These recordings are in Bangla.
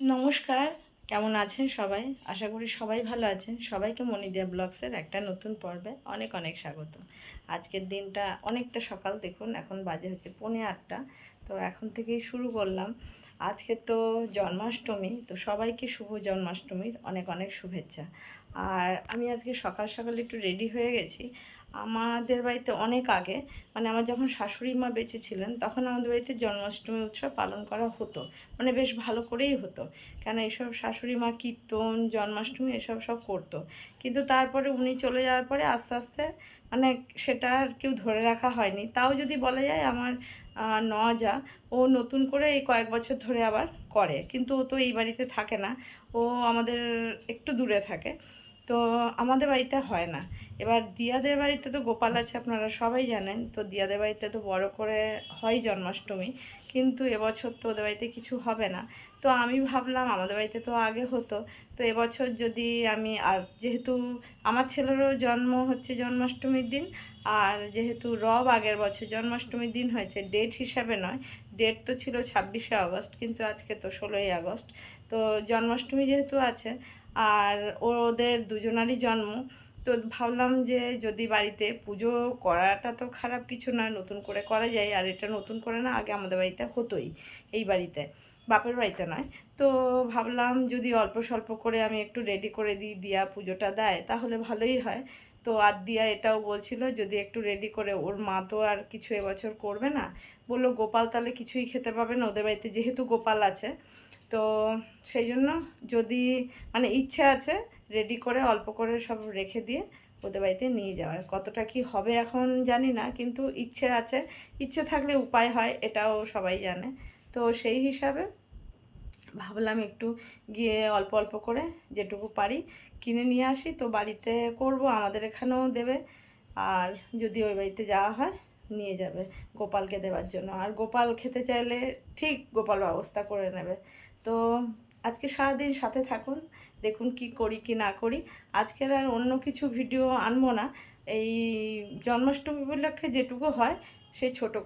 নমস্কার, কেমন আছেন সবাই? আশা করি সবাই ভালো আছেন। সবাইকে মনিদিয়া ব্লগসের একটা নতুন পর্বে অনেক অনেক স্বাগত। আজকের দিনটা অনেকটা সকাল, দেখুন, এখন বাজে হচ্ছে পৌনে আটটা। তো এখন থেকেই শুরু করলাম। আজকে তো জন্মাষ্টমী, তো সবাইকে শুভ জন্মাষ্টমীর অনেক অনেক শুভেচ্ছা। আর আমি আজকে সকাল সকাল একটু রেডি হয়ে গেছি। আমাদের বাড়িতে অনেক আগে মানে আমার যখন শাশুড়ি মা বেঁচে ছিলেন তখন আমাদের বাড়িতে জন্মাষ্টমী উৎসব পালন করা হতো। মানে বেশ ভালো করেই হতো। কেন এসব শাশুড়ি মা কীর্তন জন্মাষ্টমী এসব সব করতো। কিন্তু তারপরে উনি চলে যাওয়ার পরে আস্তে আস্তে মানে সেটা আর কেউ ধরে রাখা হয়নি। তাও যদি বলা যায় আমার আহ, নজা ও নতুন করে এই কয়েক বছর ধরে আবার করে। কিন্তু ও তো এই বাড়িতে থাকে না। ও আমাদের একটু দূরে থাকে। তো আমাদের বাড়িতে হয় না। এবার দিয়াদের বাড়িতে তো গোপাল আছে, আপনারা সবাই জানেন। তো দিয়াদের বাড়িতে তো বড় করে হয় জন্মাষ্টমী, কিন্তু এবছর তো ওদের বাড়িতে কিছু হবে না। তো আমি ভাবলাম, আমাদের বাড়িতে তো আগে হতো। তো এবছর যদি আমি আর যেহেতু আমার ছেলেরও জন্ম হচ্ছে জন্মাষ্টমীর দিন, আর যেহেতু রব আগের বছর জন্মাষ্টমীর দিন হয়েছে, ডেট হিসাবে নয়। ডেট তো ছিল ছাব্বিশে আগস্ট, কিন্তু আজকে তো ষোলোই আগস্ট। তো জন্মাষ্টমী যেহেতু আছে আর ওদের দুজনারই জন্ম। তো ভাবলাম যে যদি বাড়িতে পুজো করাটা তো খারাপ কিছু না নতুন করে করা যায়। আর এটা নতুন করে না, আগে আমাদের বাড়িতে হতোই এই বাড়িতে। বাপের বাড়িতে নয়। তো ভাবলাম যদি অল্প স্বল্প করে আমি একটু রেডি করে দিই, দিয়া পুজোটা দেয়, তাহলে ভালোই হয়। তো আর দিয়া এটাও বলছিল, যদি একটু রেডি করে, ওর মা তো আর কিছু এবছর করবে না। বলল, গোপাল তাহলে কিছুই খেতে পাবে না, ওদের বাড়িতে যেহেতু গোপাল আছে তো সেই জন্য যদি মানে ইচ্ছে আছে রেডি করে অল্প করে সব রেখে দিয়ে ওদের বাড়িতে নিয়ে যাওয়ার। কতটা কি হবে এখন জানি না, কিন্তু ইচ্ছে আছে। ইচ্ছে থাকলে উপায় হয়, এটাও সবাই জানে। তো সেই হিসাবে ভাবলাম একটু গিয়ে অল্প অল্প করে যেটুকু পারি কিনে নিয়ে আসি। তো বাড়িতে করব, আমাদের এখানেও দেবে। আর যদি ওই বাড়িতে যাওয়া হয়, নিয়ে যাবে। গোপালকে দেওয়ার জন্য। আর গোপাল খেতে চাইলে ঠিক গোপাল ব্যবস্থা করে নেবে। তো আজকে সারাদিন সাথে থাকুন, দেখুন কি করি কি না করি। আজকের আর অন্য কিছু ভিডিও আনব না। এই জন্মাষ্টমী উপলক্ষে যেটুকু হয় সেই ছোটো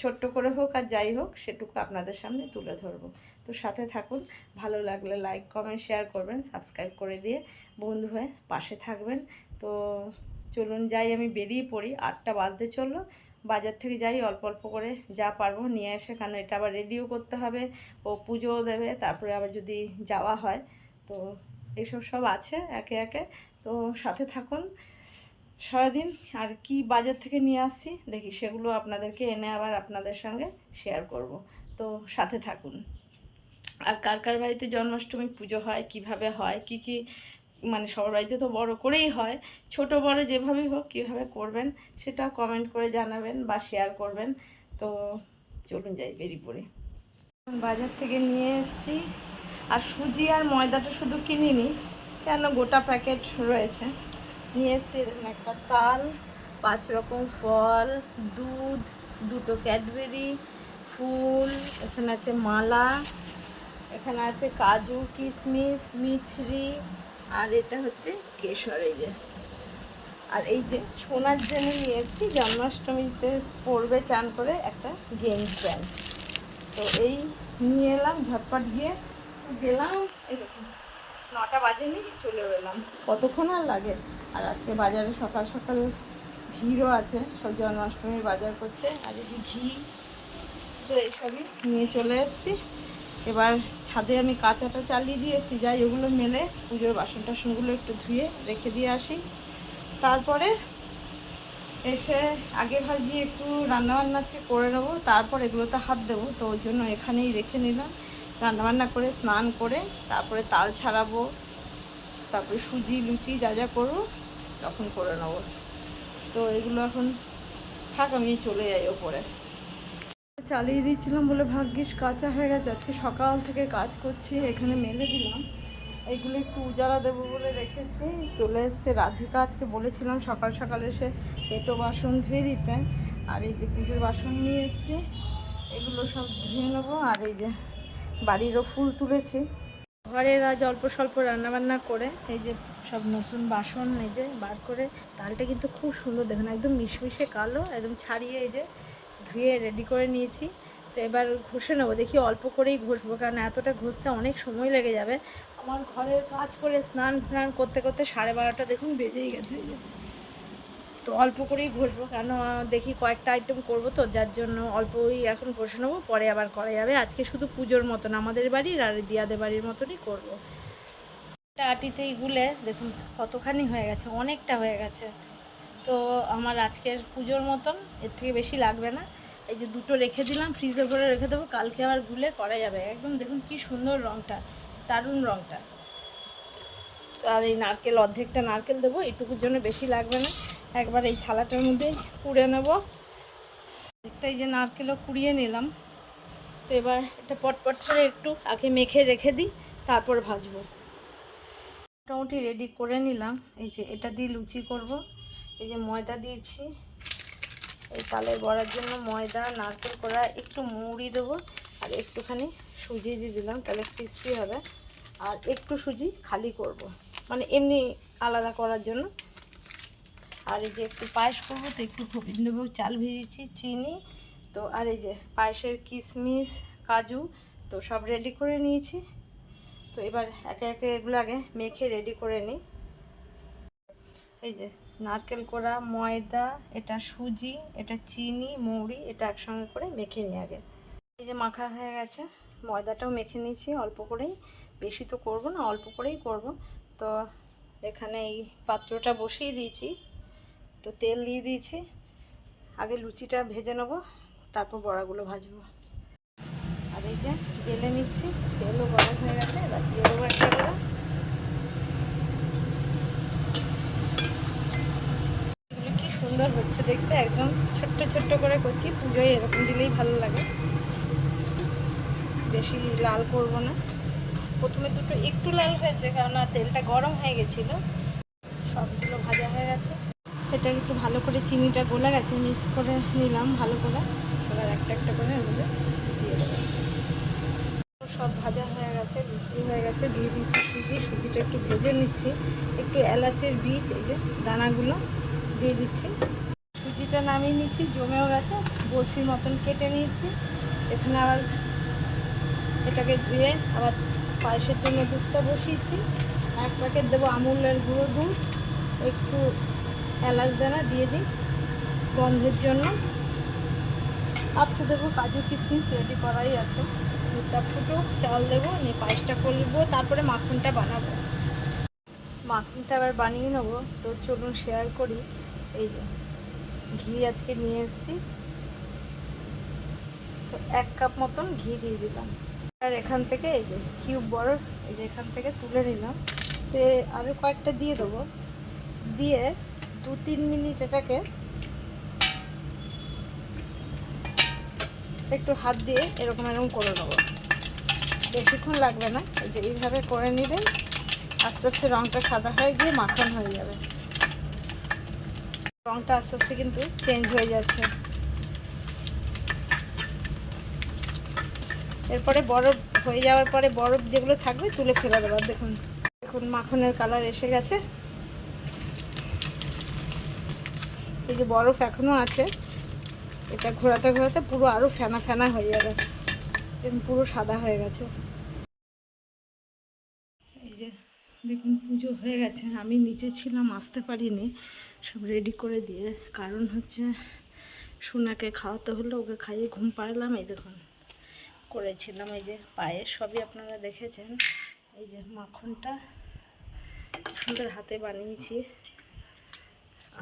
ছোট্ট করে হোক আর যাই হোক, সেটুকু আপনাদের সামনে তুলে ধরবো। তো সাথে থাকুন, ভালো লাগলে লাইক কমেন্ট শেয়ার করবেন সাবস্ক্রাইব করে দিয়ে বন্ধু হয়ে পাশে থাকবেন। তো চলুন যাই, আমি বেরিয়ে পড়ি, আটটা বাজতে চলল। বাজার থেকে যাই, অল্প অল্প করে যা পারব নিয়ে এসে, কারণ এটা আবার রেডিও করতে হবে, ও পুজোও দেবে, তারপরে আবার যদি যাওয়া হয়, তো এইসব সব আছে একে একে, তো সাথে থাকুন। সারাদিন আর কি বাজার থেকে নিয়ে আসছি দেখি সেগুলো আপনাদেরকে এনে আবার আপনাদের সঙ্গে শেয়ার করব, তো সাথে থাকুন। আর কার কার বাড়িতে জন্মাষ্টমী পুজো হয়, কীভাবে হয়, কি কি মানে সবার বাড়িতে তো বড় করেই হয়। ছোট, বড় যেভাবেই হোক কীভাবে করবেন সেটা কমেন্ট করে জানাবেন বা শেয়ার করবেন। তো চলুন যাই বেরিয়ে পড়ি। বাজার থেকে নিয়ে এসেছি। আর সুজি আর ময়দাটা শুধু কিনিনি, কেন গোটা প্যাকেট রয়েছে। নিয়ে এসেছি একটা তাল, পাঁচ রকম ফল, দুধ, দুটো ক্যাডবেরি, ফুল, এখানে আছে মালা, এখানে আছে কাজু কিশমিশ মিছরি আর এটা হচ্ছে কেশর এই যে। আর এই যে সোনার জন্য নিয়ে এসেছি, জন্মাষ্টমীতে পড়বে চান করে একটা গেঞ্জ প্যান্ট তো এই নিয়ে এলাম, ঝটপট গিয়ে গেলাম এরকম নটা বাজেনি, চলে এলাম। কতক্ষণ আর লাগে? আর আজকে বাজারে সকাল সকাল ভিড়ও আছে, সব জন্মাষ্টমীর বাজার করছে, আর এই যে ঘি, তো এইসবই নিয়ে চলে এসেছি। এবার ছাদে আমি কাঁচাটা চালিয়ে দিয়েছি, যাই ওগুলো মেলে পুজোর বাসন টাসনগুলো একটু ধুয়ে রেখে দিয়ে আসি। তারপরে এসে আগে ভাবছি একটু রান্নাবান্না আজকে করে নেব, তারপর এগুলোতে হাত দেবো, তো ওর জন্য এখানেই রেখে নিলাম। রান্নাবান্না করে স্নান করে তারপরে তাল ছাড়াবো, তারপরে সুজি, লুচি যা যা করব তখন করে নেব। তো এগুলো এখন থাক, আমি চলে যাই ওপরে। চালিয়ে দিচ্ছিলাম বলে ভাগ্যিস কাঁচা হয়ে গেছে। আজকে সকাল থেকে কাজ করছি, এখানে মেলে দিলাম। এইগুলো একটু উজালা দেবো বলে রেখেছি। চলে এসছে রাধিকা, আজকে বলেছিলাম সকাল সকাল এসে এটো বাসন ধুয়ে দিতে। আর এই যে পুজোর বাসন নিয়ে এসছি, এগুলো সব ধুয়ে নেব। আর এই যে বাড়িরও ফুল তুলেছি। ঘরের আজ অল্প স্বল্প রান্নাবান্না করে, এই যে সব নতুন বাসন এই যে বার করে, তালটা কিন্তু খুব সুন্দর দেখুন একদম মিশমিশে কালো, একদম ছাড়িয়ে এই যে ধুয়ে রেডি করে নিয়েছি। তো এবার ঘষে নেব। দেখি অল্প করেই ঘষবো, কারণ এতটা ঘষতে অনেক সময় লেগে যাবে। আমার ঘরের কাজ করে স্নান ফ্নান করতে করতে সাড়ে বারোটা দেখুন বেজেই গেছে। তো অল্প করেই ঘষবো, কেন দেখি কয়েকটা আইটেম করব তো, যার জন্য অল্পই এখন ঘষে নেব, পরে আবার করা যাবে। আজকে শুধু পুজোর মতন, আমাদের বাড়ির আর দিয়াদের বাড়ির মতনই করব। একটা আটিতেই গুলে, দেখুন কতখানি হয়ে গেছে, অনেকটা হয়ে গেছে। তো আমার আজকের পুজোর মতন, এর থেকে বেশি লাগবে না। এই যে দুটো রেখে দিলাম ফ্রিজে করে রেখে দেবো, কালকে আবার গুলে করা যাবে। একদম দেখুন কি সুন্দর রঙটা দারুণ রঙটা আর এই নারকেল, অর্ধেকটা নারকেল দেবো, এটুকুর জন্য বেশি লাগবে না। একবার এই থালাটার মধ্যে কুড়ে নেব। একটা এই যে নারকেলও কুড়িয়ে নিলাম। তো এবার এটা পটপট করে একটু আগে মেখে রেখে দিই, তারপর ভাজবো। মোটামুটি রেডি করে নিলাম। এই যে এটা দিয়ে লুচি করব। এই যে ময়দা দিয়েছি। এই তালের বড়ার জন্য ময়দা, নারকেল করা একটু মুড়ি দেবো আর একটুখানি সুজি দিয়ে দিলাম, তাহলে ক্রিস্পি হবে। আর একটু সুজি খালি করব। মানে এমনি আলাদা করার জন্য। আর এই যে একটু পায়েস করব, তো একটু গোবিন্দভোগ চাল ভিজিয়েছি চিনি। তো আর এই যে পায়েসের কিশমিশ, কাজু, তো সব রেডি করে নিয়েছি। তো এবার একে একে এগুলো আগে মেখে রেডি করে নিই। এই যে নারকেল কোড়া, ময়দা, এটা সুজি, এটা চিনি, মৌরি, এটা একসঙ্গে করে মেখে নিই আগে। এই যে মাখা হয়ে গেছে, ময়দাটাও মেখে নিয়েছি অল্প করেই। বেশি তো করব না, অল্প করেই করব। তো এখানে এই পাত্রটা বসিয়ে দিয়েছি। তো তেল দিয়ে দিয়েছি। আগে লুচিটা ভেজে নেব, তারপর বড়াগুলো ভাজবো। আর এই যে বেলে নিচ্ছি, তেলও গরম হয়ে গেছে, এবার দিয়ে দেবো একটা করে এগুলো কি হচ্ছে দেখতে একদম ছোট্ট ছোট্ট করে করছি পুজোয় এরকম দিলেই ভালো লাগে। বেশি লাল করব না। প্রথমে দুটো একটু লাল হয়েছে কেননা তেলটা গরম হয়ে গেছিল। সবগুলো ভাজা হয়ে গেছে। এটা একটু ভালো করে চিনিটা গলে গেছে মিক্স করে নিলাম ভালো করে। এবার একটা একটা করে এগুলো দিয়ে সব ভাজা হয়ে গেছে লুচি হয়ে গেছে দিয়ে দিচ্ছি সুজি। সুজিটা একটু ভেজে নিচ্ছি। একটু এলাচের বীজ এই যে দানাগুলো দিয়ে দিচ্ছি। নামিয়ে নিচ্ছি জমেও গেছে, বরফির মতন কেটে নিয়েছি। এখানে আবার এটাকে ধুয়ে আবার পায়েসের জন্য দুধটা বসিয়েছি। এক প্যাকেট দেবো আমুলের গুঁড়ো দুধ, একটু এলাচ দানা দিয়ে দিই গন্ধের জন্য। আর তো দেবো কাজু কিশমিশ রেডি করাই আছে। দুধটা ফুটো, চাল দেবো, নিয়ে পায়েসটা করব, তারপরে মাখনটা বানাবো। মাখনটা আবার বানিয়ে নেব, তো চলুন শেয়ার করি। এই যে। ঘি আজকে নিয়ে এসেছি। তো এক কাপ মতন ঘি দিয়ে দিলাম। আর এখান থেকে এই যে কিউব বরফ, এই যে এখান থেকে তুলে নিলাম। তো আরও কয়েকটা দিয়ে দেবো। দিয়ে দু তিন মিনিট এটাকে একটু হাত দিয়ে এরকম এরকম করে নেব। বেশিক্ষণ লাগবে না। এই যে এইভাবে করে নিলেই আস্তে আস্তে রঙটা সাদা হয়ে গিয়ে মাখন হয়ে যাবে। রঙটা আস্তে আস্তে কিন্তু চেঞ্জ হয়ে যাচ্ছে। এরপরে বরফ হয়ে যাওয়ার পরে বরফ যেগুলো থাকবে তুলে ফেলে দেবার দেখুন দেখুন মাখনের কালার এসে গেছে। এই যে বরফ এখনও আছে, এটা ঘোরাতে ঘোরাতে পুরো আরও ফেনা ফেনা হয়ে যাবে। পুরো সাদা হয়ে গেছে। এই যে দেখুন, পুজো হয়ে গেছে। আমি নিচে ছিলাম, আসতে পারিনি। সব রেডি করে দিয়ে, কারণ হচ্ছে সোনাকে খাওয়াতে হলো ওকে খাইয়ে ঘুম পাড়লাম, এই দেখুন, করেছিলাম, এই যে পায়ে সবই আপনারা দেখেছেন, এই যে মাখনটা, সুন্দর হাতে বানিয়েছি,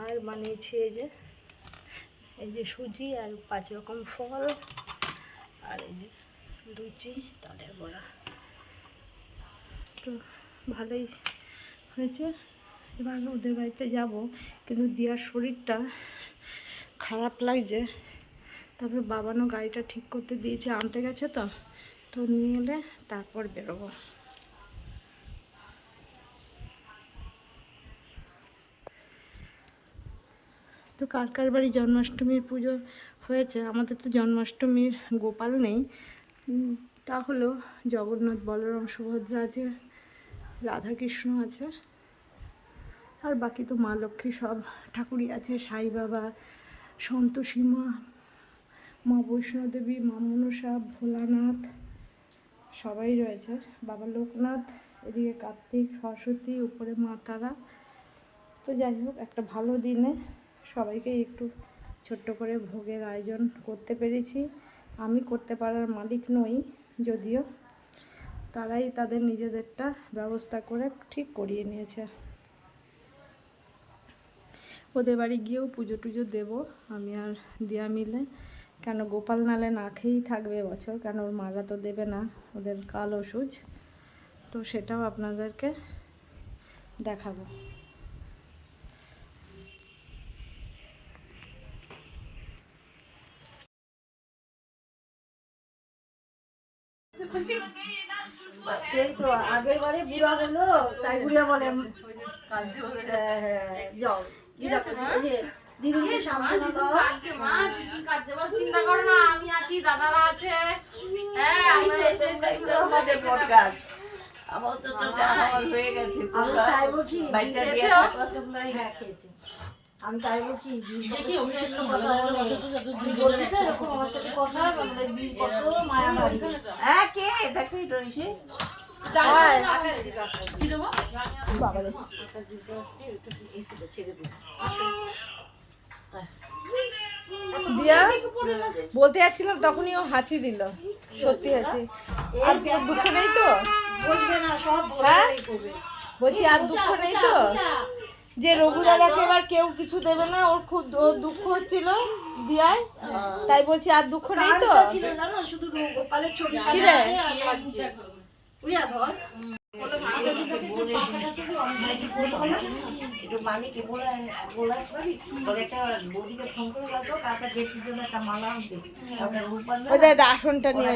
আর বানিয়েছি এই যে এই যে সুজি আর পাঁচ রকম ফল, আর এই যে লুচি, তালের বড়া। তো ভালোই হয়েছে। এবার ওদের বাড়িতে যাব, কিন্তু দিয়ার শরীরটা খারাপ লাগছে। তারপর বাবানও গাড়িটা ঠিক করতে দিয়েছে, আনতে গেছে তো তো নিয়ে এলে তারপর বেরোবো। তো কার কার বাড়ি জন্মাষ্টমীর পুজো হয়েছে? আমাদের তো জন্মাষ্টমীর গোপাল নেই। তাহলেও জগন্নাথ, বলরাম, সুভদ্রা আছে, রাধাকৃষ্ণ আছে। আর বাকি তো মা লক্ষ্মী সব ঠাকুরই আছে, সাই বাবা, সন্তোষী মা মা বৈষ্ণোদেবী, মা মনসা, ভোলানাথ, সবাই রয়েছে। বাবা লোকনাথ, এদিকে কার্তিক, সরস্বতী, উপরে মা তারা। তো যাই হোক, একটা ভালো দিনে সবাইকে একটু ছোট্ট করে ভোগের আয়োজন করতে পেরেছি। আমি করতে পারার মালিক নই, যদিও তারাই তাদের নিজেদেরটা ব্যবস্থা করে ঠিক করিয়ে নিয়েছে। ওদের বাড়ি গিয়েও পুজো টুজো দেবো আমি আর দিয়া মিলে। কেন গোপাল নালে না খেয়েই থাকবে বছর কেন ওর মারা তো দেবে না ওদের কাল ওষুধ। তো সেটাও আপনাদেরকে দেখাবো। সেই তো আগের বারে বুড়া হলো তাই বুড়া বলে হ্যাঁ, হ্যাঁ, চিন্তা করো না আমি আছি দাদারা আছে। হ্যাঁ আমরা এসে এসে আমাদের পডকাস্ট আমার তো তো আমার হয়ে গেছে আমি তাই বলছি দিয়ে খেয়েছো? হ্যাঁ খেয়েছি। আমি তাই বলছি দেখি কথা মায়া হ্যাঁ কে? দেখি রয়েছে দিয়া বলতে যাচ্ছিলাম তখনই ও হাঁচি দিল। সত্যি হাঁচি। আর দুঃখ নেই তো? হ্যাঁ? বলছি আর দুঃখ নেই তো? যে রঘু দাদাকে এবার কেউ কিছু দেবে না ওর খুব দুঃখ হচ্ছিল দিয়ার। তাই বলছি আর দুঃখ নেই তো? ছিল শুধু গোপালের ছবি কি ধর। একটু মালিকে বলে বলার পারি বলে একটা বৌদিকে ফোন করে বলতো কাকা জেঠির জন্য একটা মালা আনতে। একটা রূপার ওই আসনটা নিয়ে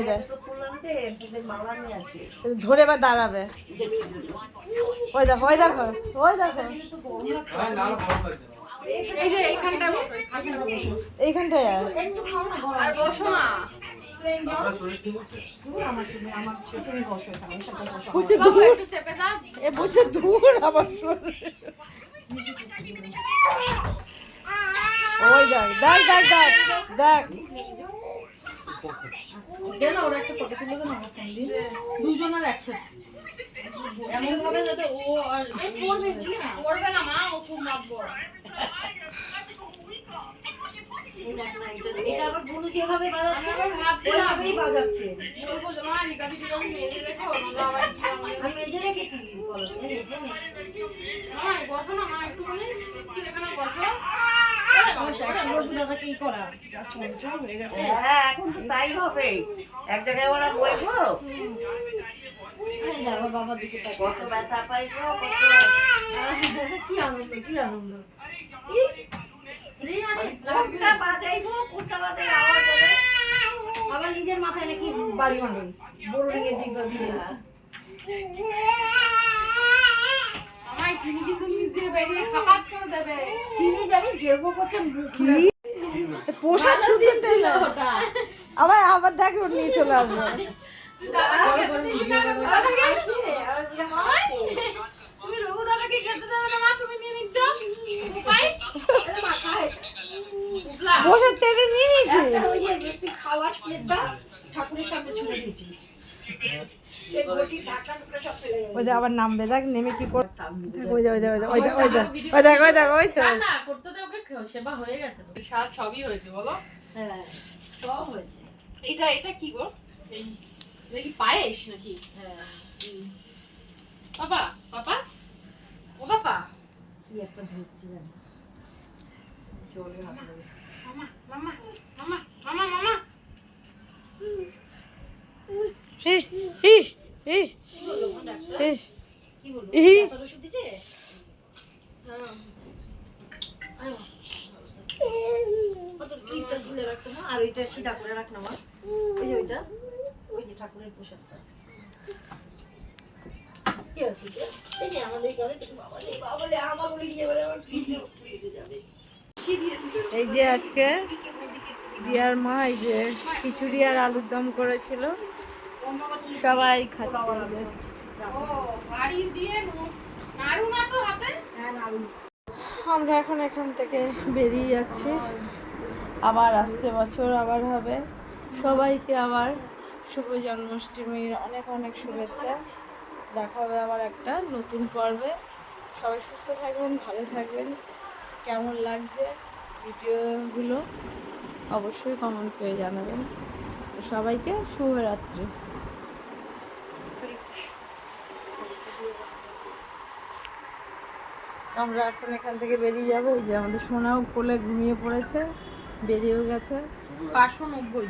মালা আসে। ধরে বা দাঁড়াবে। ওই দেখো ওই দেখো ওই দেখো। এইখানটায় এইখানটায় আর বসো না। বুঝে দূর। এ বুঝে দূর আমার ওই দেখ দেখ দেখ দেখ দেখ। দুজনের একসাথে। এমন ভাবে যাতে ও আর পড়বে না মা ও খুব মাপবো এটা আবার বুনু যেভাবে বাজাচ্ছে ওইভাবেই বাজাচ্ছে। আমি মেজে রেখেছি বসো না মা বসো। হয়ে গেছে। হ্যাঁ এখন তো তাই হবে। এক জায়গায় ওরা বইবো? দিকে কত ব্যথা পাইবো কি আনন্দ কি আনন্দ। আবার নিজের মাথায় নাকি বাড়ি মারে বড় নিয়ে দিবা দিবে আমায় চিনি কিন্তু নিচ দিয়ে বেরিয়ে খাপাত করে দেবে। চিনি জানিস গেবো করছে মুখ পোষা সুন্দর আবার আবার দেখ নিয়ে চলে আসব। তুমি রঘু দাদাকে খেতে দেবে না মা তুমি নিয়ে নিচ্ছ? উপায় উঠলা তেলে নিয়ে নিয়েছিস? খাওয়াস প্লেটটা ঠাকুরের সামনে ছুঁড়ে দিয়েছি। সব ওই যে আবার নামবে দেখ নেমে কি কর ওই দেখ ওই দেখ ওই দেখ ওই দেখ ওই দেখ ওই দেখ ওই তো। না করতে তো ওকে সেবা হয়ে গেছে তো। স্বাদ সবই হয়েছে বলো। হ্যাঁ সব হয়েছে। এটা এটা কি গো? এই পায়েস নাকি? হ্যাঁ। বাবা বাবা ও বাবা। কি একটা ধরছি জানি? আর ওইটা সিধা করে রাখ ওই যে ওইটা ঠাকুরের আমাদের ঘরে বাবা বাবা আমার বলি যে আমার পিঠে উঠে যাবে। এই যে আজকে দিয়ার মা, এই যে খিচুড়ি আর আলুর দম করেছিল। সবাই খাচ্ছে আমরা এখন এখান থেকে বেরিয়ে যাচ্ছি। আবার আসছে বছর, আবার হবে। সবাইকে আবার শুভ জন্মাষ্টমীর অনেক অনেক শুভেচ্ছা। দেখা হবে আবার একটা নতুন পর্বে। সবাই সুস্থ থাকবেন, ভালো থাকবেন। কেমন লাগছে ভিডিওগুলো অবশ্যই কমেন্ট করে জানাবেন। তো সবাইকে শুভরাত্রি। আমরা এখন এখান থেকে বেরিয়ে যাব। এই যে আমাদের সোনাও কোলে ঘুমিয়ে পড়েছে, বেরিয়েও গেছে। পাঁচশো নব্বই।